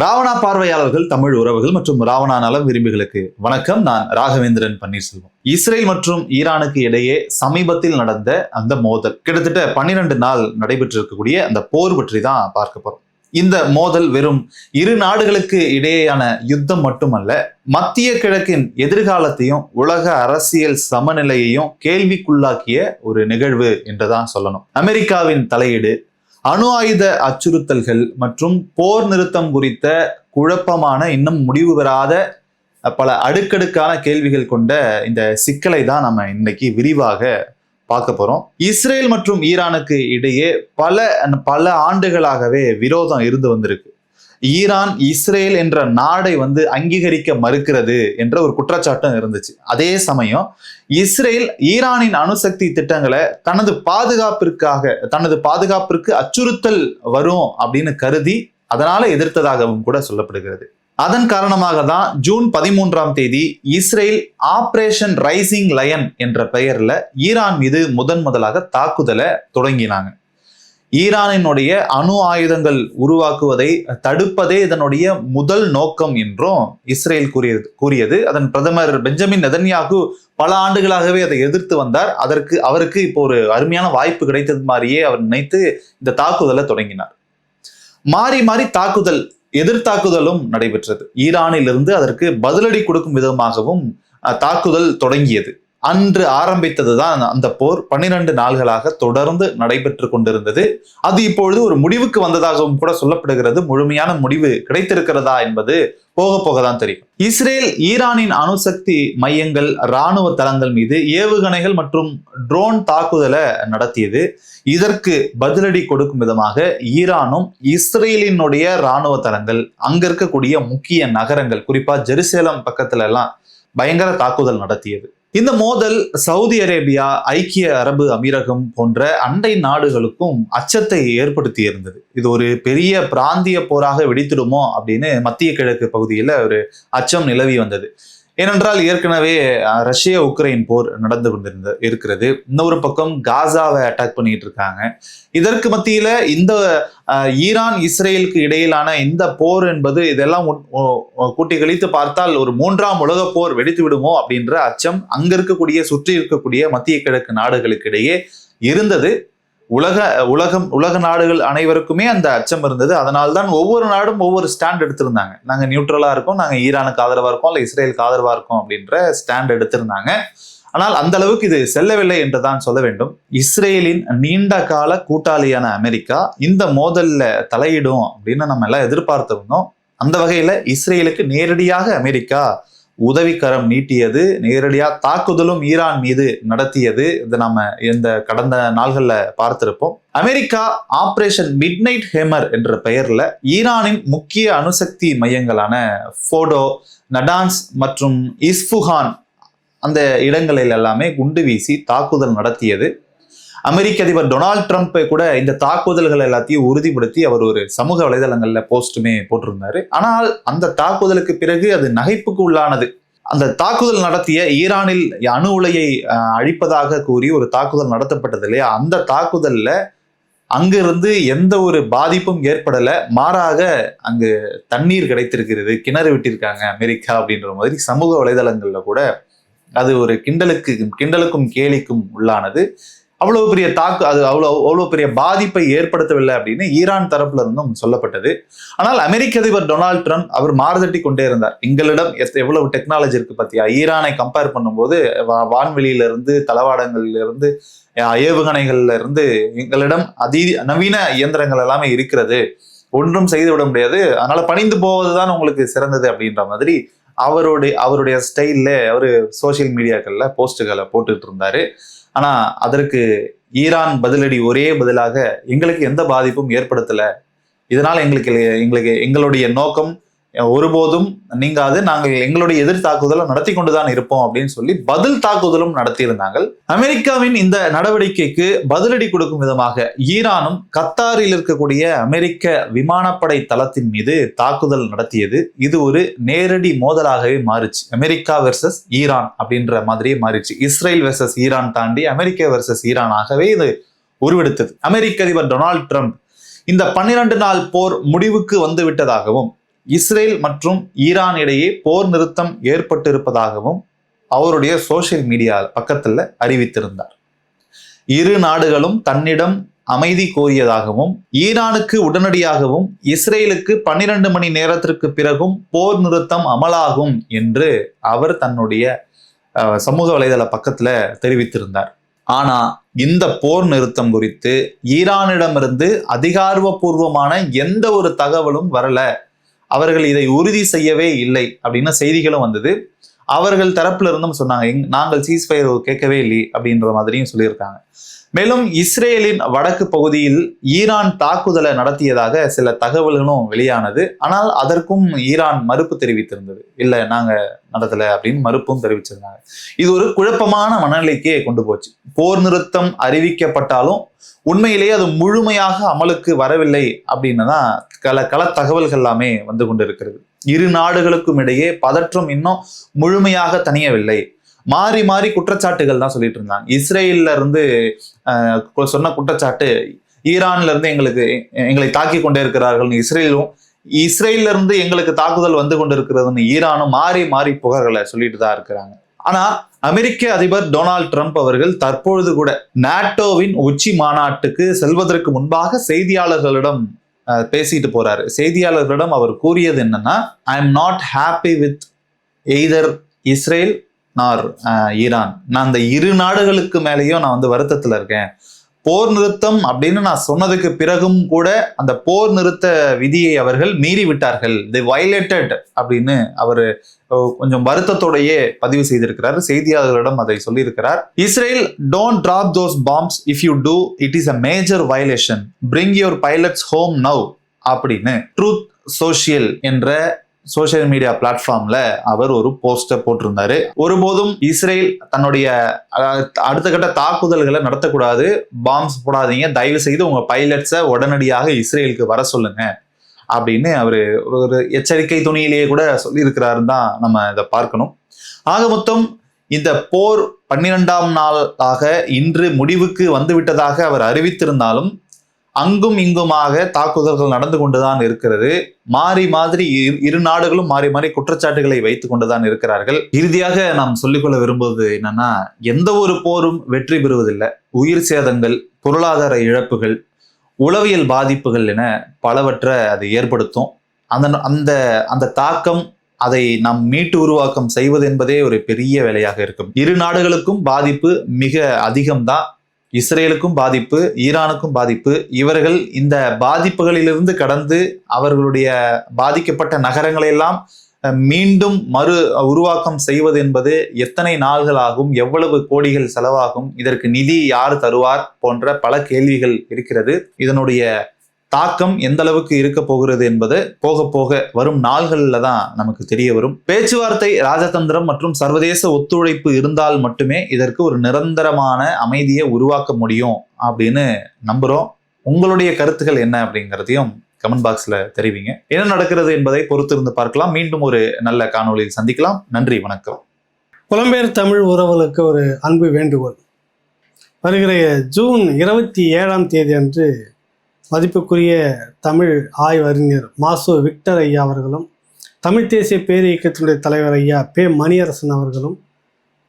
ராவணா பார்வையாளர்கள் தமிழ் உறவுகள் மற்றும் ராவணா நலம் விரும்பிகளுக்கு வணக்கம். நான் ராகவேந்திரன் பன்னீர்செல்வம். இஸ்ரேல் மற்றும் ஈரானுக்கு இடையே சமீபத்தில் நடந்த அந்த மோதல் கிட்டத்தட்ட பன்னிரண்டு நாள் நடைபெற்றிருக்கக்கூடிய அந்த போர் பற்றி தான் பார்க்க போறோம். இந்த மோதல் வெறும் இரு நாடுகளுக்கு இடையேயான யுத்தம் மட்டுமல்ல மத்திய கிழக்கின் எதிர்காலத்தையும் உலக அரசியல் சமநிலையையும் கேள்விக்குள்ளாக்கிய ஒரு நிகழ்வு என்றுதான் சொல்லணும். அமெரிக்காவின் தலையீடு அணு ஆயுத அச்சுறுத்தல்கள் மற்றும் போர் நிறுத்தம் குறித்த குழப்பமான இன்னும் முடிவு பெறாத பல அடுக்கடுக்கான கேள்விகள் கொண்ட இந்த சிக்கலை தான் நம்ம இன்னைக்கு விரிவாக பார்க்க போறோம். இஸ்ரேல் மற்றும் ஈரானுக்கு இடையே பல பல ஆண்டுகளாகவே விரோதம் இருந்து வந்திருக்கு. ஈரான் இஸ்ரேல் என்ற நாடை வந்து அங்கீகரிக்க மறுக்கிறது என்ற ஒரு குற்றச்சாட்டும் இருந்துச்சு. அதே சமயம் இஸ்ரேல் ஈரானின் அணுசக்தி திட்டங்களை தனது பாதுகாப்பிற்காக தனது பாதுகாப்பிற்கு அச்சுறுத்தல் வரும் அப்படின்னு கருதி அதனால எதிர்த்ததாகவும் கூட சொல்லப்படுகிறது. அதன் காரணமாக தான் ஜூன் பதிமூன்றாம் தேதி இஸ்ரேல் ஆப்ரேஷன் ரைசிங் லயன் என்ற பெயர்ல ஈரான் மீது முதன் முதலாக தாக்குதலை தொடங்கினாங்க. ஈரானினுடைய அணு ஆயுதங்கள் உருவாக்குவதை தடுப்பதே இதனுடைய முதல் நோக்கம் என்றும் இஸ்ரேல் கூறியது கூறியது. அதன் பிரதமர் பெஞ்சமின் நெதன்யாகு பல ஆண்டுகளாகவே அதை எதிர்த்து வந்தார். அதற்கு அவருக்கு இப்போ ஒரு அருமையான வாய்ப்பு கிடைத்தது மாதிரியே அவர் நினைத்து இந்த தாக்குதலை தொடங்கினார். மாறி மாறி தாக்குதல் எதிர்த்தாக்குதலும் நடைபெற்றது. ஈரானிலிருந்து அதற்கு பதிலடி கொடுக்கும் விதமாகவும் தாக்குதல் தொடங்கியது. அன்று ஆரம்பித்தது தான் அந்த போர் பன்னிரண்டு நாள்களாக தொடர்ந்து நடைபெற்று கொண்டிருந்தது. அது இப்பொழுது ஒரு முடிவுக்கு வந்ததாகவும் கூட சொல்லப்படுகிறது. முழுமையான முடிவு கிடைத்திருக்கிறதா என்பது போக போக தான் தெரியும். இஸ்ரேல் ஈரானின் அணுசக்தி மையங்கள் இராணுவ தளங்கள் மீது ஏவுகணைகள் மற்றும் ட்ரோன் தாக்குதலை நடத்தியது. இதற்கு பதிலடி கொடுக்கும் விதமாக ஈரானும் இஸ்ரேலினுடைய இராணுவ தளங்கள் அங்க இருக்கக்கூடிய முக்கிய நகரங்கள் குறிப்பா ஜெருசேலம் பக்கத்துல எல்லாம் பயங்கர தாக்குதல் நடத்தியது. இந்த மோதல் சவுதி அரேபியா ஐக்கிய அரபு அமீரகம் போன்ற அண்டை நாடுகளுக்கும் அச்சத்தை ஏற்படுத்தி இருந்தது. இது ஒரு பெரிய பிராந்திய போராக வெடித்திடுமோ அப்படின்னு மத்திய கிழக்கு பகுதியில் ஒரு அச்சம் நிலவி வந்தது. ஏனென்றால் ஏற்கனவே ரஷ்ய உக்ரைன் போர் நடந்து கொண்டிருந்த இருக்கிறது. இன்னொரு பக்கம் காசாவை அட்டாக் பண்ணிட்டு இருக்காங்க. இதற்கு மத்தியில இந்த ஈரான் இஸ்ரேலுக்கு இடையிலான இந்த போர் என்பது இதெல்லாம் கூட்டி கழித்து பார்த்தால் ஒரு மூன்றாம் உலக போர் வெடித்து விடுமோ அப்படின்ற அச்சம் அங்க இருக்கக்கூடிய சுற்றி இருக்கக்கூடிய மத்திய கிழக்கு நாடுகளுக்கு இடையே இருந்தது. உலக உலகம் உலக நாடுகள் அனைவருக்குமே அந்த அச்சம் இருந்தது. அதனால்தான் ஒவ்வொரு நாடும் ஒவ்வொரு ஸ்டாண்ட் எடுத்திருந்தாங்க. நாங்கள் நியூட்ரலாக இருக்கோம் நாங்கள் ஈரானுக்கு ஆதரவாக இருக்கோம் இல்லை இஸ்ரேலுக்கு ஆதரவாக இருக்கோம் அப்படின்ற ஸ்டாண்ட் எடுத்திருந்தாங்க. ஆனால் அந்த அளவுக்கு இது செல்லவில்லை என்று தான் சொல்ல வேண்டும். இஸ்ரேலின் நீண்ட கால கூட்டாளியான அமெரிக்கா இந்த மோதல்ல தலையிடும் அப்படின்னு நம்ம எல்லாம் எதிர்பார்த்திருந்தோம். அந்த வகையில இஸ்ரேலுக்கு நேரடியாக அமெரிக்கா உதவிக்கரம் நீட்டியது நேரடியாக தாக்குதலும் ஈரான் மீது நடத்தியது. இதை நம்ம இந்த கடந்த நாள்களில் பார்த்திருப்போம். America operation midnight hammer என்ற பெயரில் ஈரானின் முக்கிய அணுசக்தி மையங்களான ஃபோடோ நடான்ஸ் மற்றும் இஸ்ஃபுஹான் அந்த இடங்களில் எல்லாமே குண்டு வீசி தாக்குதல் நடத்தியது. அமெரிக்க அதிபர் டொனால்ட் ட்ரம்ப் கூட இந்த தாக்குதல்கள் எல்லாத்தையும் உறுதிப்படுத்தி அவர் ஒரு சமூக வலைதளங்கள்ல போஸ்ட்டுமே போட்டிருந்தாரு. ஆனால் அந்த தாக்குதலுக்கு பிறகு அது நகைப்புக்கு உள்ளானது. அந்த தாக்குதல் நடத்திய ஈரானில் அணு உலையை அழிப்பதாக கூறி ஒரு தாக்குதல் நடத்தப்பட்டது இல்லையா? அந்த தாக்குதல்ல அங்கிருந்து எந்த ஒரு பாதிப்பும் ஏற்படல. மாறாக அங்கு தண்ணீர் கிடைத்திருக்கிறது கிணறு விட்டிருக்காங்க அமெரிக்கா அப்படின்ற மாதிரி சமூக வலைதளங்கள்ல கூட அது ஒரு கிண்டலுக்கு கிண்டலுக்கும் கேலிக்கும் உள்ளானது. அவ்வளவு பெரிய தாக்கு அது அவ்வளோ அவ்வளோ பெரிய பாதிப்பை ஏற்படுத்தவில்லை அப்படின்னு ஈரான் தரப்புல இருந்தும் சொல்லப்பட்டது. ஆனால் அமெரிக்க அதிபர் டொனால்ட் ட்ரம்ப் அவர் மாறுதட்டி கொண்டே இருந்தார். எங்களிடம் எவ்வளவு டெக்னாலஜி இருக்கு பத்தியா? ஈரானை கம்பேர் பண்ணும்போது வான்வெளியில இருந்து தளவாடங்கள்ல இருந்து ஏவுகணைகள்ல இருந்து எங்களிடம் அதி நவீன இயந்திரங்கள் எல்லாமே இருக்கிறது. ஒன்றும் செய்து விட முடியாது. அதனால பணிந்து போவதுதான் உங்களுக்கு சிறந்தது அப்படின்ற மாதிரி அவருடைய அவருடைய ஸ்டைல்ல அவரு சோசியல் மீடியாக்கள்ல போஸ்டுகளை போட்டுட்டு இருந்தாரு. ஆனா அதற்கு ஈரான் பதிலடி ஒரே பதிலாக எங்களுக்கு எந்த பாதிப்பும் ஏற்படுத்தல. இதனால எங்களுக்கு எங்களுக்கு எங்களுடைய நோக்கம் ஒருபோதும் நீங்காது. நாங்கள் எங்களுடைய எதிர் தாக்குதலை நடத்தி கொண்டுதான் இருப்போம் அப்படின்னு சொல்லி பதில் தாக்குதலும் நடத்தியிருந்தாங்க அமெரிக்காவின் இந்த நடவடிக்கைக்கு பதிலடி கொடுக்கும் விதமாக ஈரானும் கத்தாரில் இருக்கக்கூடிய அமெரிக்க விமானப்படை தளத்தின் மீது தாக்குதல் நடத்தியது. இது ஒரு நேரடி மோதலாகவே மாறுச்சு. அமெரிக்கா வெர்சஸ் ஈரான் அப்படின்ற மாதிரியே மாறிச்சு. இஸ்ரேல் வெர்சஸ் ஈரான் தாண்டி அமெரிக்கா வெர்சஸ் ஈரானாகவே இது உருவெடுத்தது. அமெரிக்க அதிபர் டொனால்ட் ட்ரம்ப் இந்த பன்னிரண்டு நாள் போர் முடிவுக்கு வந்து விட்டதாகவும் இஸ்ரேல் மற்றும் ஈரான் இடையே போர் நிறுத்தம் ஏற்பட்டிருப்பதாகவும் அவருடைய சோசியல் மீடியா பக்கத்தில் அறிவித்திருந்தார். இரு நாடுகளும் தன்னிடம் அமைதி கோரியதாகவும் ஈரானுக்கு உடனடியாகவும் இஸ்ரேலுக்கு பன்னிரண்டு மணி நேரத்திற்கு பிறகும் போர் நிறுத்தம் அமலாகும் என்று அவர் தன்னுடைய சமூக வலைதள பக்கத்தில் தெரிவித்திருந்தார். ஆனா இந்த போர் நிறுத்தம் குறித்து ஈரானிடமிருந்து அதிகாரப்பூர்வமான எந்த ஒரு தகவலும் வரல. அவர்கள் இதை உறுதி செய்யவே இல்லை அப்படின்னு செய்திகளும் வந்தது. அவர்கள் தரப்புல இருந்தும் சொன்னாங்க "எங்- நாங்கள் சீஸ்ஃபயர் கேட்கவே இல்லை அப்படின்ற மாதிரியும் சொல்லியிருக்காங்க. மேலும் இஸ்ரேலின் வடக்கு பகுதியில் ஈரான் தாக்குதலை நடத்தியதாக சில தகவல்களும் வெளியானது. ஆனால் அதற்கும் ஈரான் மறுப்பு தெரிவித்திருந்தது. இல்ல நாங்க நடத்தலை அப்படின்னு மறுப்பும் தெரிவிச்சிருந்தாங்க. இது ஒரு குழப்பமான மனநிலைக்கே கொண்டு போச்சு. போர் நிறுத்தம் அறிவிக்கப்பட்டாலும் உண்மையிலேயே அது முழுமையாக அமலுக்கு வரவில்லை அப்படின்னு தான் கல கள தகவல்கள் எல்லாமே வந்து கொண்டு இருக்கிறது இரு நாடுகளுக்கும் இடையே பதற்றம் இன்னும் முழுமையாக தணியவில்லை. மாறி மாறி குற்றச்சாட்டுகள் தான் சொல்லிட்டு இருந்தாங்க. இஸ்ரேல்ல இருந்து சொன்ன குற்றச்சாட்டு ஈரான்ல இருந்து எங்களுக்கு எங்களை தாக்கி கொண்டே இருக்கிறார்கள் இஸ்ரேலும் இஸ்ரேல்ல இருந்து எங்களுக்கு தாக்குதல் வந்து கொண்டிருக்கிறதுன்னு ஈரானும் மாறி மாறி புகார்களை சொல்லிட்டு தான் இருக்கிறாங்க. ஆனா அமெரிக்க அதிபர் டொனால்ட் ட்ரம்ப் அவர்கள் தற்பொழுது கூட நாட்டோவின் உச்சி மாநாட்டுக்கு செல்வதற்கு முன்பாக செய்தியாளர்களிடம் பேசிட்டு போறாரு. செய்தியாளர்களிடம் அவர் கூறியது என்னன்னா I am not happy with either Israel nor Iran நான் அந்த இரு நாடுகளுக்கு மேலேயும் நான் வந்து வருத்தத்துல இருக்கேன். போர் நிறுத்தம் அப்படின்னு நான் சொன்னதுக்கு பிறகும் கூட அந்த போர் நிறுத்த விதியை அவர்கள் மீறி விட்டார்கள். தி வயலேட்டட் அப்படின்னு அவர் கொஞ்சம் வருத்தத்தோடையே பதிவு செய்திருக்கிறார். செய்தியாளர்களிடம் அதை சொல்லியிருக்கிறார். Israel don't drop those bombs if you do it is a major violation bring your pilots home now அப்படின்னு ட்ரூத் சோஷியல் என்ற சோஷியல் மீடியா பிளாட்ஃபார்ம்ல அவர் ஒரு போஸ்டர் போட்டிருந்தாரு. ஒருபோதும் இஸ்ரேல் தன்னுடைய அடுத்த கட்ட தாக்குதல்களை நடத்தக்கூடாது. பாம்ஸ் போடாதீங்க. தயவு செய்து உங்க பைலட்ஸை உடனடியாக இஸ்ரேலுக்கு வர சொல்லுங்க. அப்படின்னு அவர் ஒரு எச்சரிக்கை துணியிலேயே கூட சொல்லியிருக்கிறாருன்னு தான் நம்ம இதை பார்க்கணும். ஆக மொத்தம் இந்த போர் பன்னிரெண்டாம் நாளாக இன்று முடிவுக்கு வந்துவிட்டதாக அவர் அறிவித்திருந்தாலும் அங்கும் இங்குமாக தாக்குதல்கள் நடந்து கொண்டுதான் இருக்கிறது. மாறி மாதிரி இரு- இரு நாடுகளும் மாறி மாறி குற்றச்சாட்டுகளை வைத்துக் கொண்டுதான் இருக்கிறார்கள். இறுதியாக நாம் சொல்லிக்கொள்ள விரும்புவது என்னன்னா எந்த ஒரு போரும் வெற்றி பெறுவதில்லை. உயிர் சேதங்கள் பொருளாதார இழப்புகள் உளவியல் பாதிப்புகள் என பலவற்றை அது ஏற்படுத்தும். அந்த அந்த அந்த தாக்கம் அதை நாம் மீட்டு உருவாக்கம் செய்வது என்பதே ஒரு பெரிய வேலையாக இருக்கும். இரு நாடுகளுக்கும் பாதிப்பு மிக அதிகம்தான். இஸ்ரேலுக்கும் பாதிப்பு ஈரானுக்கும் பாதிப்பு. இவர்கள் இந்த பாதிப்புகளிலிருந்து கடந்து அவர்களுடைய பாதிக்கப்பட்ட நகரங்களை எல்லாம் மீண்டும் மறு உருவாக்கம் செய்வது என்பது எத்தனை நாள்கள் ஆகும் எவ்வளவு கோடிகள் செலவாகும் இதற்கு நிதி யார் தருவார் போன்ற பல கேள்விகள் இருக்கிறது. இதனுடைய தாக்கம் எந்த அளவுக்கு இருக்க போகிறது என்பது போக போக வரும் நாள்களில் தான் நமக்கு தெரிய வரும். பேச்சுவார்த்தை ராஜதந்திரம் மற்றும் சர்வதேச ஒத்துழைப்பு இருந்தால் மட்டுமே இதற்கு ஒரு நிரந்தரமான அமைதியை உருவாக்க முடியும் அப்படின்னு நம்புகிறோம் உங்களுடைய கருத்துக்கள் என்ன அப்படிங்கிறதையும் கமெண்ட் பாக்ஸில் தெரிவிங்க. என்ன நடக்கிறது என்பதை பொறுத்திருந்து பார்க்கலாம். மீண்டும் ஒரு நல்ல காணொளியில் சந்திக்கலாம். நன்றி வணக்கம். புலம்பெயர் தமிழ் உறவுகளுக்கு ஒரு அன்பு வேண்டுகோள். வருகிற ஜூன் இருபத்தி ஏழாம் தேதி அன்று மதிப்புக்குரிய தமிழ் ஆய்வறிஞர் மாசோ விக்டர் ஐயா அவர்களும் தமிழ் தேசிய பேர் இயக்கத்தினுடைய தலைவர் ஐயா பே மணியரசன் அவர்களும்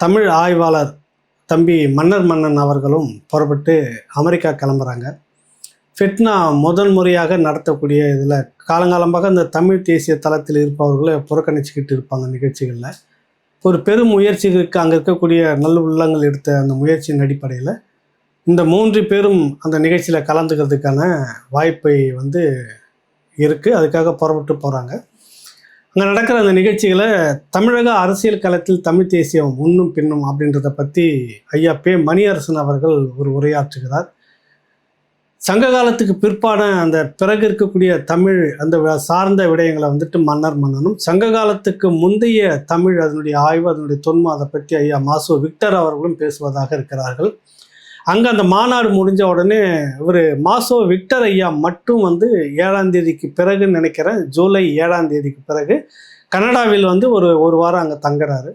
தமிழ் ஆய்வாளர் தம்பி மன்னர் மன்னன் அவர்களும் புறப்பட்டு அமெரிக்கா கிளம்புறாங்க. ஃபிட்னா முதல் முறையாக நடத்தக்கூடிய இதில் காலங்காலமாக இந்த தமிழ் தேசிய தளத்தில் இருப்பவர்களை புறக்கணிச்சுக்கிட்டு இருப்பாங்க நிகழ்ச்சிகளில். ஒரு பெரும் முயற்சிகளுக்கு அங்கே இருக்கக்கூடிய நல்ல உள்ளங்கள் எடுத்த அந்த முயற்சியின் அடிப்படையில் இந்த மூன்று பேரும் அந்த நிகழ்ச்சியில் கலந்துக்கிறதுக்கான வாய்ப்பை வந்து இருக்குது அதுக்காக புறப்பட்டு போகிறாங்க அங்கே நடக்கிற அந்த நிகழ்ச்சிகளை தமிழக அரசியல் களத்தில் தமிழ் தேசியம் முன்னும் பின்னும் அப்படின்றத பற்றி ஐயா பே மணியரசன் அவர்கள் ஒரு உரையாற்றுகிறார். சங்க காலத்துக்கு பிற்பான அந்த பிறகு இருக்கக்கூடிய தமிழ் அந்த சார்ந்த விடயங்களை வந்துட்டு மன்னர் மன்னனும் சங்க காலத்துக்கு முந்தைய தமிழ் அதனுடைய ஆய்வு அதனுடைய தொன்மை அதை பற்றி ஐயா மாசு விக்டர் அவர்களும் பேசுவதாக இருக்கிறார்கள். அங்கே அந்த மாநாடு முடிஞ்ச உடனே இவர் மாசோ விக்டர் ஐயா மட்டும் வந்து ஏழாம் தேதிக்கு பிறகு நினைக்கிறேன். ஜூலை ஏழாம் தேதிக்கு பிறகு கனடாவில் வந்து ஒரு ஒரு வாரம் அங்கே தங்குறாரு.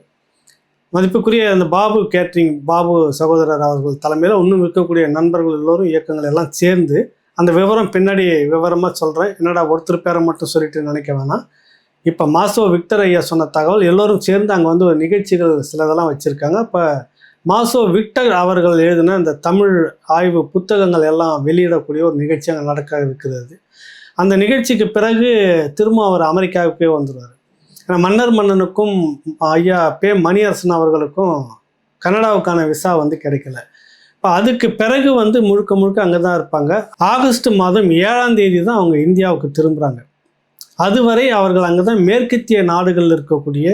மதிப்புக்குரிய அந்த பாபு கேட்ரிங் பாபு சகோதரர் அவர்கள் தலைமையில் இன்னும் இருக்கக்கூடிய நண்பர்கள் எல்லோரும் இயக்கங்கள் எல்லாம் சேர்ந்து அந்த விவரம் பின்னாடி விவரமாக சொல்கிறேன் என்னடா ஒருத்தர் பேரை மட்டும் சொல்லிட்டு நினைக்க வேணாம். இப்போ மாசோ விக்டர் ஐயா சொன்ன தகவல் எல்லோரும் சேர்ந்து அங்கே வந்து ஒரு நிகழ்ச்சிகள் சிலதெல்லாம் வச்சுருக்காங்க. இப்போ மாசோ விக்டர் அவர்கள் எழுதின இந்த தமிழ் ஆய்வு புத்தகங்கள் எல்லாம் வெளியிடக்கூடிய ஒரு நிகழ்ச்சி அங்கே நடக்க இருக்கிறது. அந்த நிகழ்ச்சிக்கு பிறகு திரும்ப அவர் அமெரிக்காவுக்கே வந்துடுவார். ஏன்னா மன்னர் மன்னனுக்கும் ஐயா பே மணியரசன் அவர்களுக்கும் கனடாவுக்கான விசா வந்து கிடைக்கல. இப்போ அதுக்கு பிறகு வந்து முழுக்க முழுக்க அங்கே தான் இருப்பாங்க. ஆகஸ்ட் மாதம் ஏழாம் தேதி தான் அவங்க இந்தியாவுக்கு திரும்புகிறாங்க அதுவரை அவர்கள் அங்கே தான் மேற்கத்திய நாடுகளில் இருக்கக்கூடிய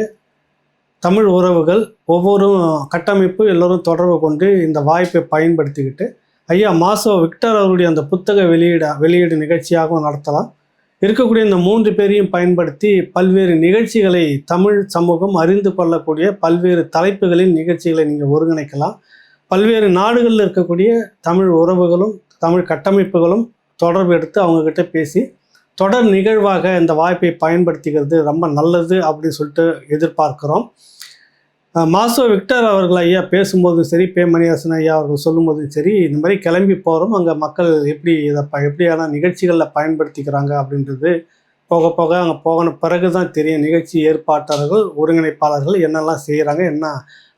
தமிழ் உறவுகள் ஒவ்வொரு கட்டமைப்பு எல்லோரும் தொடர்பு கொண்டு இந்த வாய்ப்பை பயன்படுத்திக்கிட்டு ஐயா மாசோ விக்டர் அவருடைய அந்த புத்தக வெளியீட வெளியீடு நிகழ்ச்சியாகவும் நடத்தலாம். இருக்கக்கூடிய இந்த மூன்று பேரையும் பயன்படுத்தி பல்வேறு நிகழ்ச்சிகளை தமிழ் சமூகம் அறிந்து கொள்ளக்கூடிய பல்வேறு தலைப்புகளின் நிகழ்ச்சிகளை நீங்கள் ஒருங்கிணைக்கலாம். பல்வேறு நாடுகளில் இருக்கக்கூடிய தமிழ் உறவுகளும் தமிழ் கட்டமைப்புகளும் தொடர்பு எடுத்து அவங்கக்கிட்ட பேசி தொடர் நிகழ்வாக இந்த வாய்ப்பை பயன்படுத்திக்கிறது ரொம்ப நல்லது அப்படின்னு சொல்லிட்டு எதிர்பார்க்குறோம். மாசோ விக்டர் அவர்கள் ஐயா பேசும்போதும் சரி பேமணியாசன் ஐயா அவர்கள் சொல்லும்போதும் சரி இந்த மாதிரி கிளம்பி போகிறோம் அங்கே மக்கள் எப்படி இதை ப எப்படியான நிகழ்ச்சிகளில் பயன்படுத்திக்கிறாங்க அப்படின்றது போக போக அங்கே போகன பிறகு தான் தெரியும். நிகழ்ச்சி ஏற்பாட்டாளர்கள் ஒருங்கிணைப்பாளர்கள் என்னெல்லாம் செய்கிறாங்க என்ன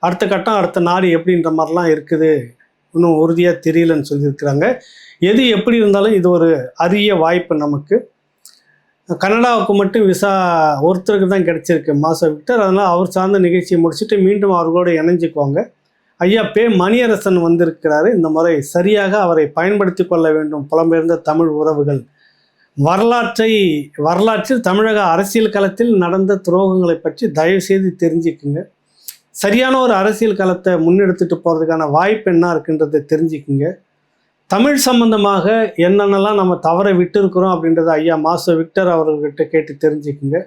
அடுத்த கட்டம் அடுத்த நாடு எப்படின்ற மாதிரிலாம் இருக்குது இன்னும் உறுதியாக தெரியலன்னு சொல்லியிருக்கிறாங்க. எது எப்படி இருந்தாலும் இது ஒரு அரிய வாய்ப்பு நமக்கு. கனடாவுக்கு மட்டும் விசா ஒருத்தருக்கு தான் கிடச்சிருக்கு. மாச விக்டர் அதனால் அவர் சார்ந்த நிகழ்ச்சியை முடிச்சுட்டு மீண்டும் அவர்களோடு இணைஞ்சுக்குவாங்க. ஐயா பே மணியரசன் வந்திருக்கிறாரு. இந்த முறை சரியாக அவரை பயன்படுத்தி கொள்ள வேண்டும். புலம்பெயர்ந்த தமிழ் உறவுகள். வரலாற்றை வரலாற்றில் தமிழக அரசியல் களத்தில் நடந்த துரோகங்களை பற்றி தயவுசெய்து தெரிஞ்சுக்குங்க. சரியான ஒரு அரசியல் களத்தை முன்னெடுத்துட்டு போகிறதுக்கான வாய்ப்பு என்ன இருக்குன்றதை தெரிஞ்சுக்குங்க. தமிழ் சம்பந்தமாக என்னென்னலாம் நம்ம தவற விட்டுருக்குறோம் அப்படின்றத ஐயா மாச விக்டர் அவர்கள்கிட்ட கேட்டு தெரிஞ்சுக்குங்க.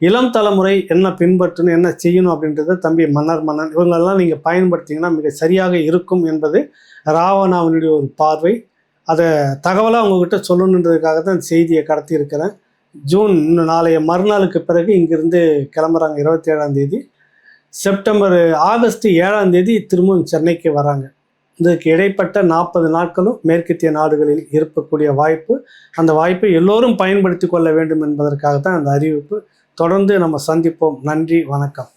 இளம் தலைமுறை என்ன பின்பற்றணும் என்ன செய்யணும் அப்படின்றத தம்பி மன்னர் மன்னன் இவங்களெல்லாம் நீங்கள் பயன்படுத்திங்கன்னா மிக சரியாக இருக்கும் என்பது ராவணாவினுடைய ஒரு பார்வை. அதை தகவலாக உங்ககிட்ட சொல்லணுன்றதுக்காக தான் செய்தியை கடத்தி இருக்கிறேன் ஜூன் இன்னும் நாளைய மறுநாளுக்கு பிறகு இங்கிருந்து கிளம்புறாங்க இருபத்தி ஏழாம் தேதி. செப்டம்பர் ஆகஸ்ட் ஏழாம் தேதி திரும்பவும் சென்னைக்கு வராங்க. இதற்கு இடைப்பட்ட நாற்பது நாட்களும் மேற்கத்திய நாடுகளில் இருக்கக்கூடிய வாய்ப்பு. அந்த வாய்ப்பை எல்லோரும் பயன்படுத்தி கொள்ள வேண்டும் என்பதற்காக தான் அந்த அறிவிப்பு. தொடர்ந்து நம்ம சந்திப்போம். நன்றி வணக்கம்.